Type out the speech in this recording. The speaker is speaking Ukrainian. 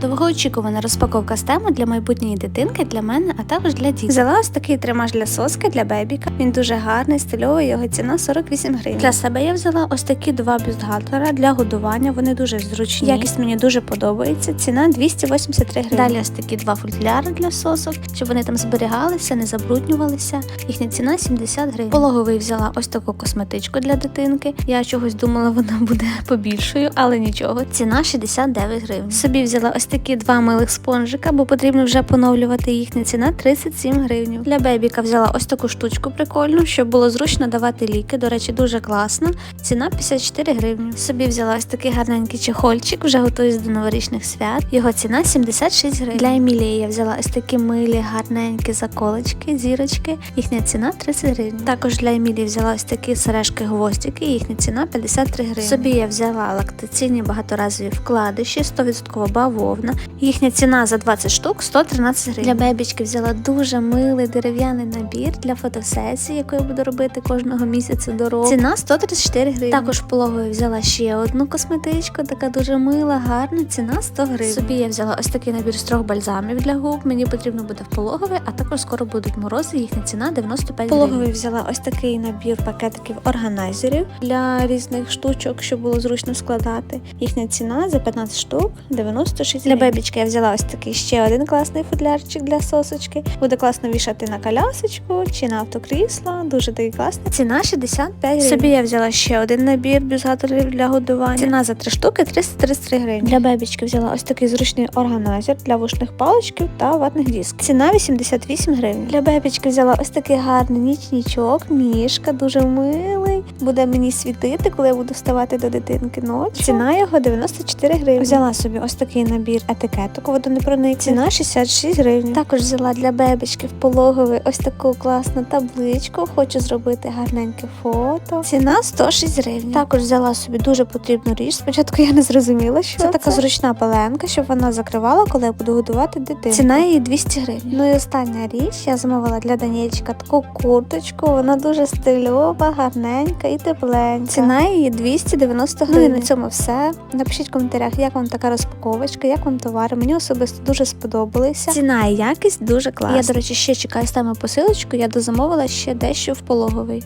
Довгоочікувана розпаковка з теми для майбутньої дитинки, для мене, а також для дітей. Взяла ось такий тримаж для соски для бебіка. Він дуже гарний, стильовий, його ціна 48 гривень. Для себе я взяла ось такі два бюстгальтера для годування. Вони дуже зручні. Якість мені дуже подобається. Ціна 283 гривень. Далі ось такі два футляри для сосок, щоб вони там зберігалися, не забруднювалися. Їхня ціна 70 гривень. Пологовий взяла ось таку косметичку для дитинки. Я чогось думала, вона буде побільшою, але нічого. Ціна 69 гривень. Собі взяла ось такі два милих спонжика, бо потрібно вже поновлювати їхня ціна 37 гривень. Для бебіка взяла ось таку штучку прикольну, щоб було зручно давати ліки. До речі, дуже класно. Ціна 54 гривні. Собі взяла ось такий гарненький чехольчик, вже готуюсь до новорічних свят. Його ціна 76 гривень. Для Емілії я взяла ось такі милі, гарненькі заколочки, зірочки. Їхня ціна 30 гривень. Також для Емілії взяла ось такі сережки гвоздики, їхня ціна 53 гривні. Собі я взяла лактаційні багаторазові вкладиші, 100% бавовна. Їхня ціна за 20 штук 113 гривень. Для бебічки взяла дуже милий дерев'яний набір для фотосесії, яку я буду робити кожного місяця до року. Ціна 134 гривні. Також пологою взяла ще одну косметичку, така дуже мила, гарна. Ціна 100 гривень. Собі я взяла ось такий набір з трьох бальзамів для губ. Мені потрібно буде в пологовий, а також скоро будуть морози. Їхня ціна 95 гривень. Пологовий взяла ось такий набір пакетиків органайзерів для різних штучок, щоб було зручно складати. Їхня ціна за 15 штук 96 Для бебічки я взяла ось такий ще один класний футлярчик для сосочки. Буде класно вішати на колясочку чи на автокрісло. Дуже такий класний. Ціна 65 гривень. Собі я взяла ще один набір бюзгаторів для годування. Ціна за 3 штуки 333 гривні. Для бебічки взяла ось такий зручний органайзер для вушних паличків та ватних дисків. Ціна 88 гривень. Для бебічки взяла ось такий гарний нічнічок, мішка, дуже милий. Буде мені світити, коли я буду вставати до дитинки ночі. Ціна його 94 гривні. Взяла собі ось такий набір етикеток водонепроникних. Ціна 66 гривень. Також взяла для бебечки в пологовий ось таку класну табличку. Хочу зробити гарненьке фото. Ціна 106 гривень. Також взяла собі дуже потрібну річ. Спочатку я не зрозуміла, що це, така зручна паленка, щоб вона закривала, коли я буду годувати дитину. Ціна її 200 гривень. Ну і остання річ я замовила для Даніельчика таку курточку. Вона дуже стильова, гарненька і тепленька. Ціна її 290 гривень. Ну і на цьому все. Напишіть в коментарях, як вам така розпаковочка, як вам товари. Мені особисто дуже сподобалися. Ціна і якість дуже класна. Я, до речі, ще чекаю саме посилочку. Я дозамовила ще дещо в пологовий.